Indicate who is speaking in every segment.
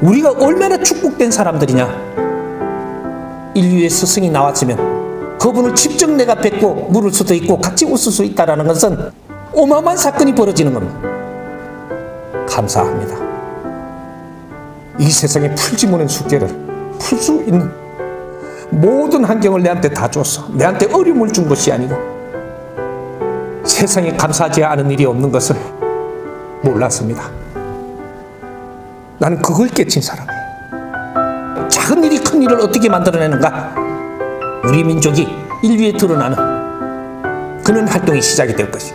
Speaker 1: 우리가 얼마나 축복된 사람들이냐. 인류의 스승이 나왔으면 그분을 직접 내가 뵙고 물을 수도 있고 같이 웃을 수 있다라는 것은 어마어마한 사건이 벌어지는 겁니다. 감사합니다. 이 세상에 풀지 못한 숙제를 풀 수 있는 모든 환경을 내한테 다 줬어. 내한테 어려움을 준 것이 아니고 세상에 감사하지 않은 일이 없는 것을 몰랐습니다. 나는 그걸 깨친 사람이에요. 작은 일이 큰 일을 어떻게 만들어내는가? 우리 민족이 인류에 드러나는 그런 활동이 시작이 될 것이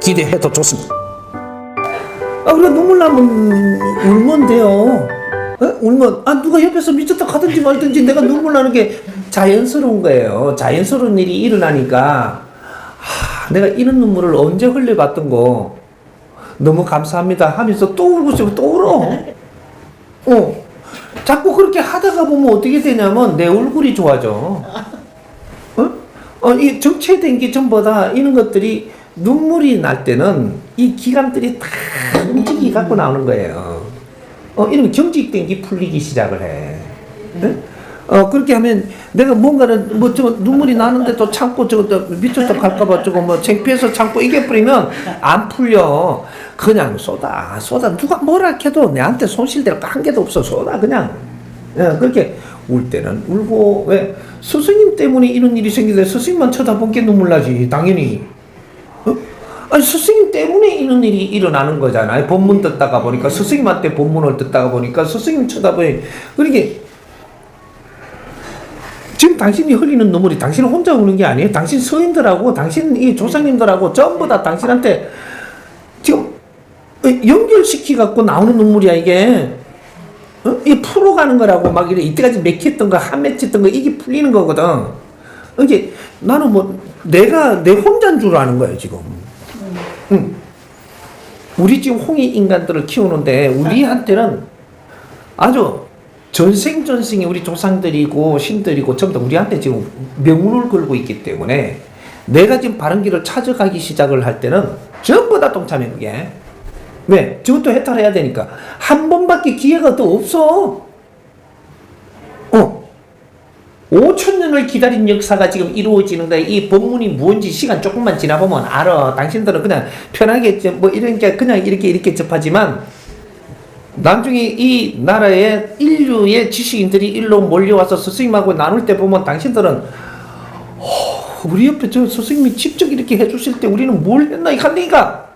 Speaker 1: 기대해도 좋습니다.
Speaker 2: 아, 우리가 눈물 나면 울면 돼요. 어? 울면 아 누가 옆에서 미쳤다 가든지 말든지 내가 눈물 나는 게 자연스러운 거예요. 자연스러운 일이 일어나니까 아, 내가 이런 눈물을 언제 흘려봤던 거 너무 감사합니다 하면서 또 울고 싶으면 또울 어. 어. 자꾸 그렇게 하다가 보면 어떻게 되냐면 내 얼굴이 좋아져. 어? 어, 이 정체된 게 전부 다 이런 것들이 눈물이 날 때는 이 기관들이 다 움직이 갖고 나오는 거예요. 어, 이러면 경직된 게 풀리기 시작을 해. 응? 어, 그렇게 하면 내가 뭔가를 뭐저 눈물이 나는데 또 참고 저거 또 미쳤다 갈까봐 저거 뭐 창피해서 참고 이게 뿌리면 안 풀려. 그냥 쏟아, 쏟아. 누가 뭐라 해도 내한테 손실될 거 한 개도 없어. 쏟아, 그냥. 예, 그렇게 울 때는 울고, 왜? 스승님 때문에 이런 일이 생기는데 스승님만 쳐다본 게 눈물 나지, 당연히. 어? 아니, 스승님 때문에 이런 일이 일어나는 거잖아요. 본문 듣다가 보니까, 스승님한테 본문을 듣다가 보니까, 스승님 쳐다보니, 그러게, 지금 당신이 흘리는 눈물이 당신 혼자 우는 게 아니에요. 당신 서인들하고, 당신 이 조상님들하고 전부 다 당신한테 지금 연결시키 갖고 나오는 눈물이야, 이게. 어? 이 풀어가는 거라고 막 이래 이때까지 맥혔던 거, 한 맺혔던 거, 이게 풀리는 거거든. 이게 나는 뭐, 내가, 내 혼자인 줄 아는 거예요, 지금. 응. 우리 지금 홍이 인간들을 키우는데, 우리한테는 아주 전생전생이 우리 조상들이고 신들이고 전부 다 우리한테 지금 명운을 걸고 있기 때문에 내가 지금 바른 길을 찾아가기 시작을 할 때는 전부 다 동참해, 그게. 왜? 저것도 해탈해야 되니까. 한 번밖에 기회가 더 없어. 어. 5천 년을 기다린 역사가 지금 이루어지는데 이 본문이 뭔지 시간 조금만 지나보면 알아. 당신들은 그냥 편하게 저- 뭐 이런 게 그냥 이렇게 이렇게 접하지만 나중에 이 나라의 인류의 지식인들이 일로 몰려와서 스승님하고 나눌 때 보면 당신들은 어, 우리 옆에 저 스승님이 직접 이렇게 해주실 때 우리는 뭘 했나 이 한다니까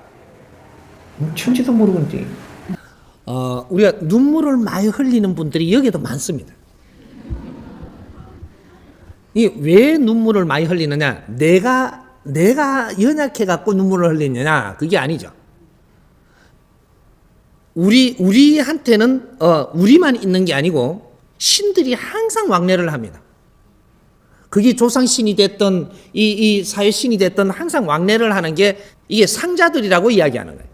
Speaker 2: 천지도 모르겠지. 어, 우리가 눈물을 많이 흘리는 분들이 여기도 많습니다. 이 왜 눈물을 많이 흘리느냐? 내가 내가 연약해 갖고 눈물을 흘리느냐? 그게 아니죠. 우리 우리한테는 어, 우리만 있는 게 아니고 신들이 항상 왕래를 합니다. 그게 조상신이 됐던 이, 이 사회신이 됐던 항상 왕래를 하는 게 이게 상자들이라고 이야기하는 거예요.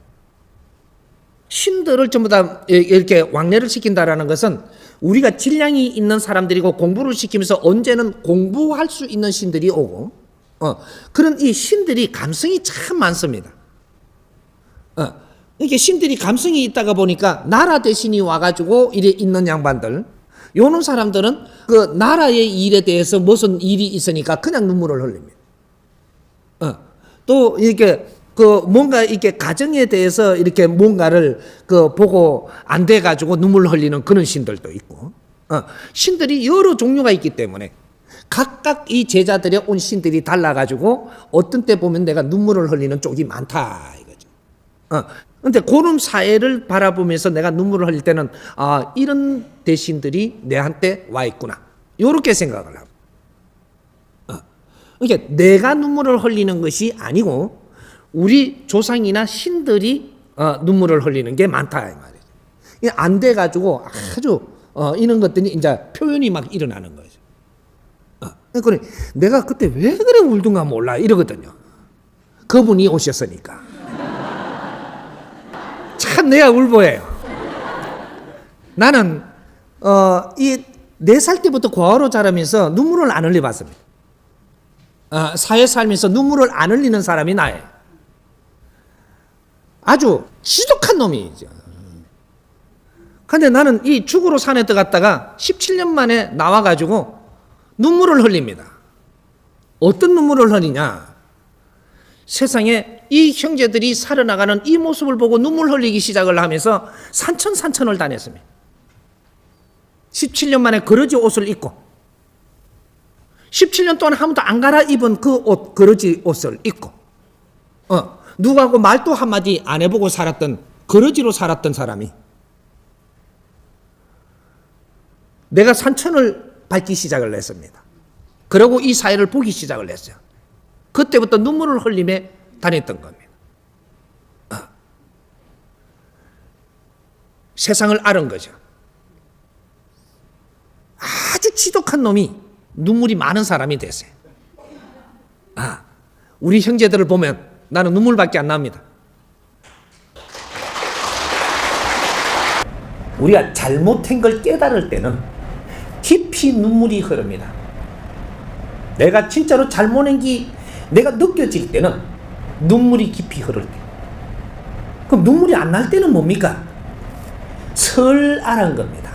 Speaker 2: 신들을 전부 다 이렇게 왕래를 시킨다라는 것은 우리가 질량이 있는 사람들이고 공부를 시키면서 언제는 공부할 수 있는 신들이 오고 어, 그런 이 신들이 감성이 참 많습니다. 어, 이렇게 신들이 감성이 있다가 보니까 나라 대신이 와가지고 이래 있는 양반들 요런 사람들은 그 나라의 일에 대해서 무슨 일이 있으니까 그냥 눈물을 흘립니다. 어, 또 이렇게 그 뭔가 이렇게 가정에 대해서 이렇게 뭔가를 그 보고 안 돼 가지고 눈물 흘리는 그런 신들도 있고 어, 신들이 여러 종류가 있기 때문에 각각 이 제자들의 온 신들이 달라 가지고 어떤 때 보면 내가 눈물을 흘리는 쪽이 많다 이거죠. 어. 근데 그런 사회를 바라보면서 내가 눈물을 흘릴 때는 아 이런 대신들이 내한테 와 있구나. 요렇게 생각을 하고. 어. 그러니까 내가 눈물을 흘리는 것이 아니고 우리 조상이나 신들이 어, 눈물을 흘리는 게 많다 이 말이죠. 안 돼 가지고 아주 어, 이런 것들이 이제 표현이 막 일어나는 거죠. 어. 그러니까 내가 그때 왜 그래 울든가 몰라 이러거든요. 그분이 오셨으니까. 참 내가 울보예요. 나는 어, 이네 살 때부터 과거로 자라면서 눈물을 안 흘려봤습니다. 어, 사회 살면서 눈물을 안 흘리는 사람이 나예요. 아주 지독한 놈이죠. 근데 나는 이 죽으로 산에 들어갔다가 17년 만에 나와가지고 눈물을 흘립니다. 어떤 눈물을 흘리냐? 세상에 이 형제들이 살아나가는 이 모습을 보고 눈물 흘리기 시작을 하면서 산천산천을 다녔습니다. 17년 만에 그러지 옷을 입고 17년 동안 한 번도 안 갈아입은 그 옷, 그러지 옷을 입고 어, 누구하고 말도 한마디 안 해보고 살았던 그러지로 살았던 사람이 내가 산천을 밟기 시작을 했습니다. 그러고 이 사회를 보기 시작을 했어요. 그때부터 눈물을 흘리며 다녔던 겁니다. 어. 세상을 아는 거죠. 아주 지독한 놈이 눈물이 많은 사람이 됐어요. 아, 우리 형제들을 보면 나는 눈물밖에 안 납니다. 우리가 잘못한 걸 깨달을 때는 깊이 눈물이 흐릅니다. 내가 진짜로 잘못한 게 내가 느껴질 때는 눈물이 깊이 흐를 때. 그럼 눈물이 안 날 때는 뭡니까? 설 알은 겁니다.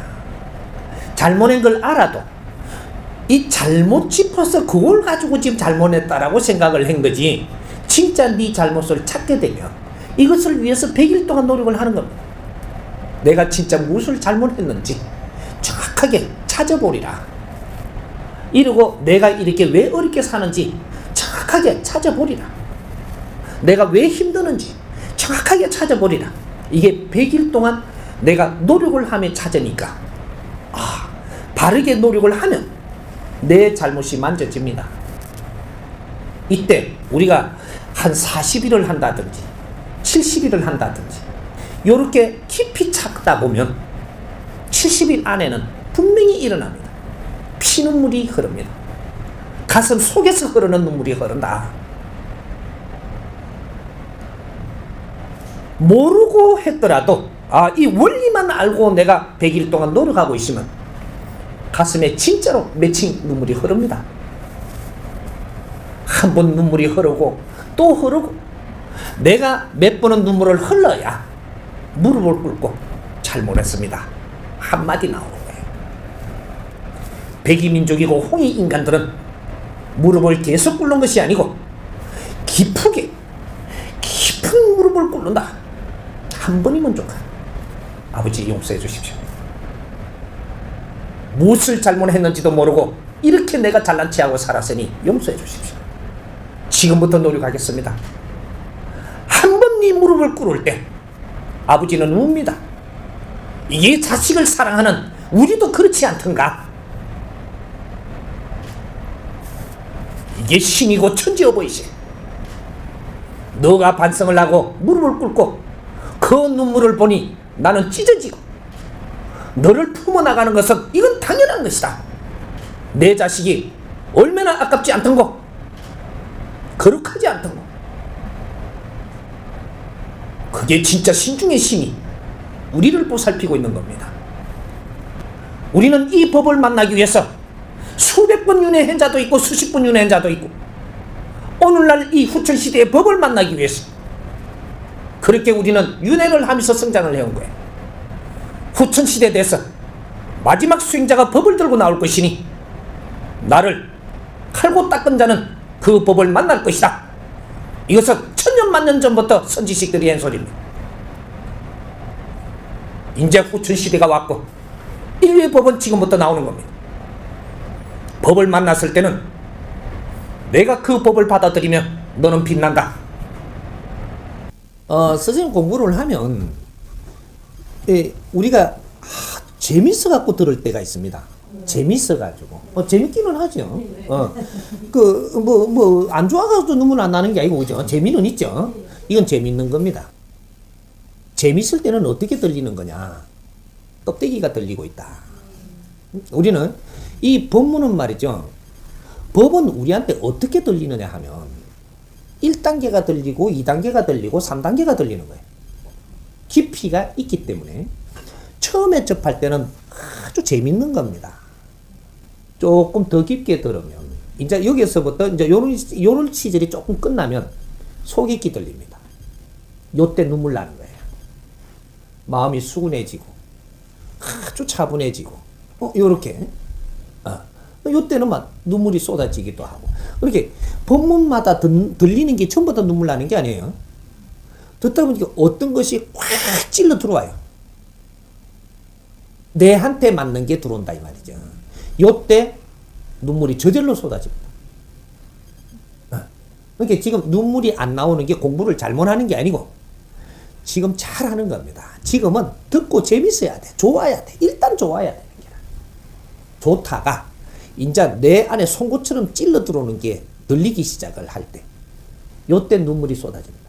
Speaker 2: 잘못한 걸 알아도 이 잘못 짚어서 그걸 가지고 지금 잘못했다라고 생각을 한 거지. 진짜 네 잘못을 찾게 되면 이것을 위해서 100일 동안 노력을 하는 겁니다. 내가 진짜 무엇을 잘못했는지 정확하게 찾아보리라. 이러고 내가 이렇게 왜 어렵게 사는지 정확하게 찾아보리라. 내가 왜 힘드는지 정확하게 찾아보리라. 이게 100일 동안 내가 노력을 하며 찾으니까 아, 바르게 노력을 하면 내 잘못이 만져집니다. 이때 우리가 한 40일을 한다든지 70일을 한다든지 이렇게 깊이 찾다 보면 70일 안에는 분명히 일어납니다. 피눈물이 흐릅니다. 가슴 속에서 흐르는 눈물이 흐른다. 모르고 했더라도 아, 이 원리만 알고 내가 100일 동안 노력하고 있으면 가슴에 진짜로 맺힌 눈물이 흐릅니다. 한 번 눈물이 흐르고 또 흐르고 내가 몇 번은 눈물을 흘러야 무릎을 꿇고 잘못했습니다. 한마디 나오는 거예요. 백이민족이고 홍이 인간들은 무릎을 계속 꿇는 것이 아니고 깊게 깊은 무릎을 꿇는다. 한 번이면 좋아. 아버지 용서해 주십시오. 무엇을 잘못했는지도 모르고 이렇게 내가 잘난 체하고 살았으니 용서해 주십시오. 지금부터 노력하겠습니다. 한 번 네 무릎을 꿇을 때 아버지는 웁니다. 이게 자식을 사랑하는 우리도 그렇지 않던가? 이게 신이고 천지여 보이시. 너가 반성을 하고 무릎을 꿇고 그 눈물을 보니 나는 찢어지고 너를 품어 나가는 것은 이건 당연한 것이다. 내 자식이 얼마나 아깝지 않던고? 거룩하지 않던고? 그게 진짜 신중의 신이 우리를 보살피고 있는 겁니다. 우리는 이 법을 만나기 위해서 수백 번 윤회한 자도 있고 수십 번 윤회한 자도 있고 오늘날 이 후천 시대의 법을 만나기 위해서 그렇게 우리는 윤회를 하면서 성장을 해온 거예요. 후천 시대에 대해서 마지막 수행자가 법을 들고 나올 것이니 나를 칼고 닦은 자는 그 법을 만날 것이다. 이것은 천년 만년 전부터 선지식들이 한 소리입니다. 이제 후천 시대가 왔고 인류의 법은 지금부터 나오는 겁니다. 법을 만났을 때는 내가 그 법을 받아들이면 너는 빛난다. 어, 선생님 공부를 하면 예, 우리가 아, 재밌어 갖고 들을 때가 있습니다. 재밌어 가지고 어, 재밌기는 하죠. 어, 그뭐 뭐 안 좋아가지고 눈물 안 나는 게 아니고 그죠? 재미는 있죠. 이건 재밌는 겁니다. 재밌을 때는 어떻게 들리는 거냐? 껍데기가 들리고 있다. 우리는 이 법문은 말이죠. 법은 우리한테 어떻게 들리느냐 하면 1단계가 들리고 2단계가 들리고 3단계가 들리는 거예요. 깊이가 있기 때문에 처음에 접할 때는 아주 재밌는 겁니다. 조금 더 깊게 들으면 이제 여기서부터 이제 요런 요런 시절이 조금 끝나면 속 깊이 들립니다. 요때 눈물 나는 거예요. 마음이 수근해지고 아주 차분해지고 어 요렇게 아 요때는 막 눈물이 쏟아지기도 하고 이렇게 법문마다 들, 들리는 게 전부 다 눈물 나는 게 아니에요 듣다 보니까 어떤 것이 확 찔러 들어와요 내한테 맞는 게 들어온다 이 말이죠 요때 눈물이 저절로 쏟아집니다 어. 그러니까 지금 눈물이 안 나오는 게 공부를 잘못하는 게 아니고 지금 잘하는 겁니다. 지금은 듣고 재밌어야 돼. 좋아야 돼. 일단 좋아야 게 좋다가 이제 내 안에 송곳처럼 찔러 들어오는 게 들리기 시작을 할 때, 요때 눈물이 쏟아집니다.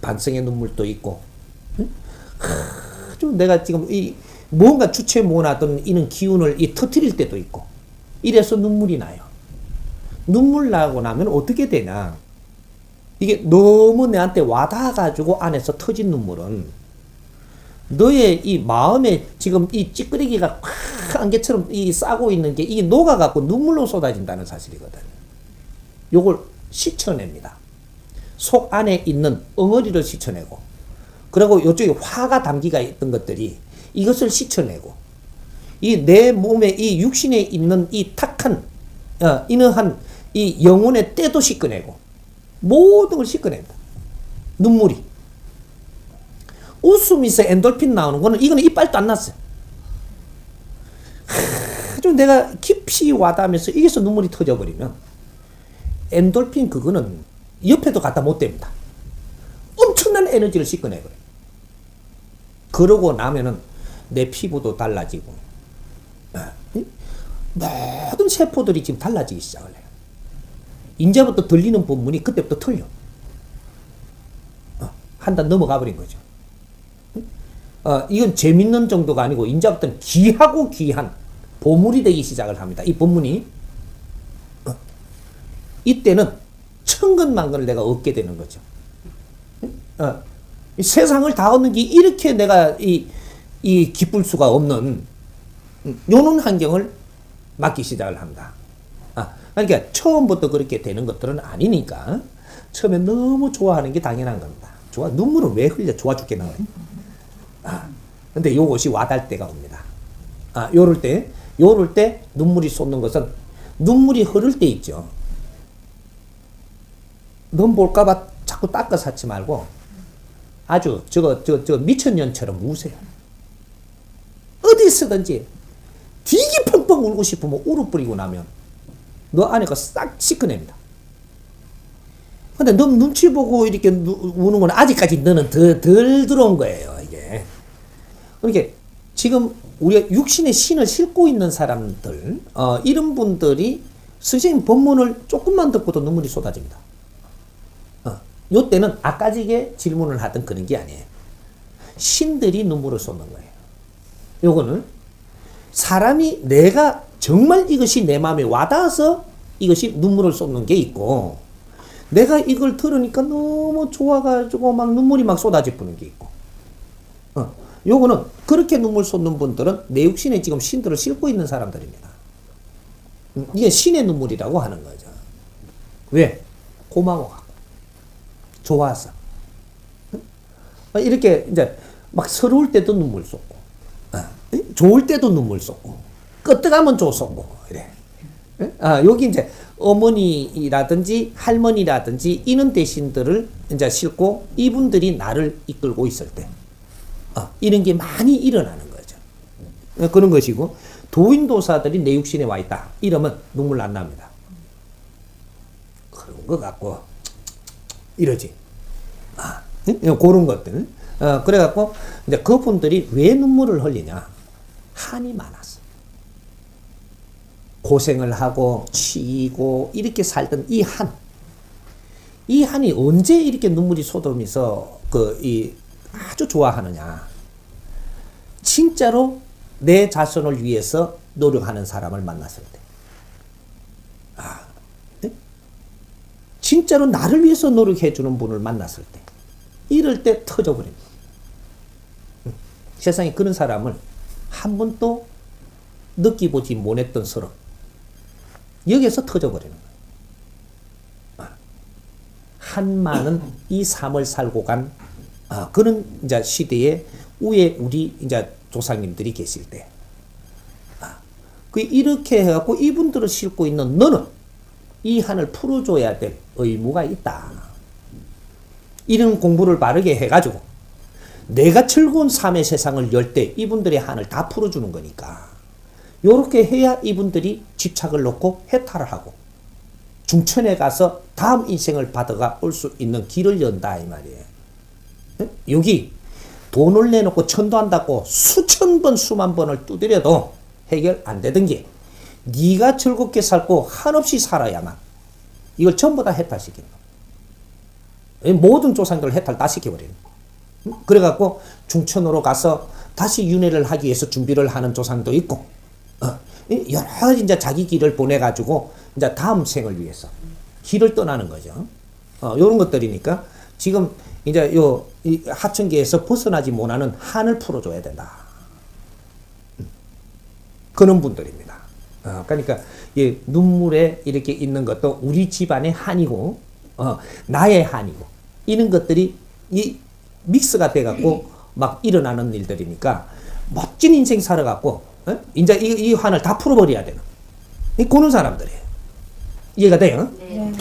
Speaker 2: 반성의 눈물도 있고, 응? 아주 내가 지금 이 뭔가 주체 못하던 이런 기운을 이 터트릴 때도 있고, 이래서 눈물이 나요. 눈물 나고 나면 어떻게 되냐? 이게 너무 내한테 와닿아가지고 안에서 터진 눈물은 너의 이 마음에 지금 이 찌끄레기가 확 안개처럼 이 싸고 있는 게 이게 녹아갖고 눈물로 쏟아진다는 사실이거든. 요걸 씻어냅니다. 속 안에 있는 엉어리를 씻어내고, 그리고 요쪽에 화가 담기가 있던 것들이 이것을 씻어내고, 이 내 몸에 이 육신에 있는 이 탁한, 어, 이너한 이 영혼의 때도 씻어내고, 모든 걸 씻어냅니다. 눈물이. 웃으면서 엔돌핀 나오는 거는 이거는 이빨도 안 났어요. 아주 내가 깊이 와닿으면서 이게서 눈물이 터져버리면 엔돌핀 그거는 옆에도 갖다 못 댑니다. 엄청난 에너지를 씻어내버려요. 그러고 나면은 내 피부도 달라지고 아, 이 모든 세포들이 지금 달라지기 시작을 해요. 이제부터 들리는 본문이 그때부터 틀려. 어, 한단 넘어가 버린 거죠. 어, 이건 재밌는 정도가 아니고 이제부터는 귀하고 귀한 보물이 되기 시작을 합니다. 이 본문이 어, 이때는 천근만근을 내가 얻게 되는 거죠. 어, 이 세상을 다 얻는 게 이렇게 내가 이, 이 기쁠 수가 없는 음, 요런 환경을 맞기 시작을 합니다. 아, 그러니까 처음부터 그렇게 되는 것들은 아니니까 처음에 너무 좋아하는 게 당연한 겁니다. 좋아 눈물은 왜 흘려 좋아 죽겠나 아, 근데 요것이 와닿을 때가 옵니다. 아, 요럴 때, 요럴 때 눈물이 쏟는 것은 눈물이 흐를 때 있죠. 넌 볼까봐 자꾸 닦아 사지 말고 아주 저거, 저, 저 미천년처럼 우세요. 어디서든지 되게 펑펑 울고 싶으면 울어 뿌리고 나면 너 안에 거싹 씻어냅니다. 근데 너 눈치 보고 이렇게 누- 우는 건 아직까지 너는 더, 덜 들어온 거예요. 그러니까 지금 우리가 육신의 신을 싣고 있는 사람들, 어, 이런 분들이 선생님 법문을 조금만 듣고도 눈물이 쏟아집니다. 어, 요 때는 아까지게 질문을 하던 그런 게 아니에요. 신들이 눈물을 쏟는 거예요. 요거는 사람이 내가 정말 이것이 내 마음에 와닿아서 이것이 눈물을 쏟는 게 있고 내가 이걸 들으니까 너무 좋아가지고 막 눈물이 막 쏟아져 부는 게 있고 어, 요거는 그렇게 눈물 쏟는 분들은 내 육신에 지금 신들을 싣고 있는 사람들입니다. 음, 이게 신의 눈물이라고 하는 거죠. 왜? 고마워하고 좋아서 어, 이렇게 이제 막 서러울 때도 눈물 쏟고 어, 좋을 때도 눈물 쏟고 끄떡하면 조 쏟고 이래. 아, 여기 이제 어머니라든지 할머니라든지 이런 대신들을 이제 싣고 이분들이 나를 이끌고 있을 때 어, 이런 게 많이 일어나는 거죠. 어, 그런 것이고 도인도사들이 내 육신에 와 있다. 이러면 눈물 안 납니다. 그런 거 갖고 이러지. 아, 응? 그런 것들. 어, 그래갖고 이제 그분들이 왜 눈물을 흘리냐? 한이 많았어. 고생을 하고 치이고 이렇게 살던 이 한. 이 한이 언제 이렇게 눈물이 쏟으면서 그 이 아주 좋아하느냐? 진짜로 내 자손을 위해서 노력하는 사람을 만났을 때. 아, 네? 진짜로 나를 위해서 노력해주는 분을 만났을 때. 이럴 때 터져버립니다. 음, 세상에 그런 사람을 한 번도 느끼보지 못했던 서름. 여기에서 터져버리는 거예요. 아, 한마는 이 삶을 살고 간 아, 그런 이제 시대에 위에 우리 이제
Speaker 1: 조상님들이 계실 때. 아, 그 이렇게 해갖고 이분들을 싣고 있는 너는 이 한을 풀어줘야 될 의무가 있다. 이런 공부를 바르게 해가지고 내가 즐거운 삶의 세상을 열 때 이분들의 한을 다 풀어주는 거니까 요렇게 해야 이분들이 집착을 놓고 해탈을 하고 중천에 가서 다음 인생을 받아가 올 수 있는 길을 연다 이 말이에요. 응? 여기 돈을 내놓고 천도한다고 수천 번 수만 번을 두드려도 해결 안 되던 게 네가 즐겁게 살고 한없이 살아야만 이걸 전부 다 해탈시키는 거야. 모든 조상들을 해탈 다 시켜버리는 거야. 응? 그래갖고 중천으로 가서 다시 윤회를 하기 위해서 준비를 하는 조상도 있고 어, 이 여러 가지 이제 자기 길을 보내가지고 이제 다음 생을 위해서 길을 떠나는 거죠. 어, 요런 것들이니까 지금 이제 요, 이 하천계에서 벗어나지 못하는 한을 풀어줘야 된다. 음. 그런 분들입니다. 어, 그러니까 이 눈물에 이렇게 있는 것도 우리 집안의 한이고, 어, 나의 한이고, 이런 것들이 이 믹스가 돼갖고 막 일어나는 일들이니까 멋진 인생 살아갖고, 어? 이제 이, 이 한을 다 풀어버려야 되는. 이 고는 사람들이에요. 이해가 돼요?
Speaker 3: 네.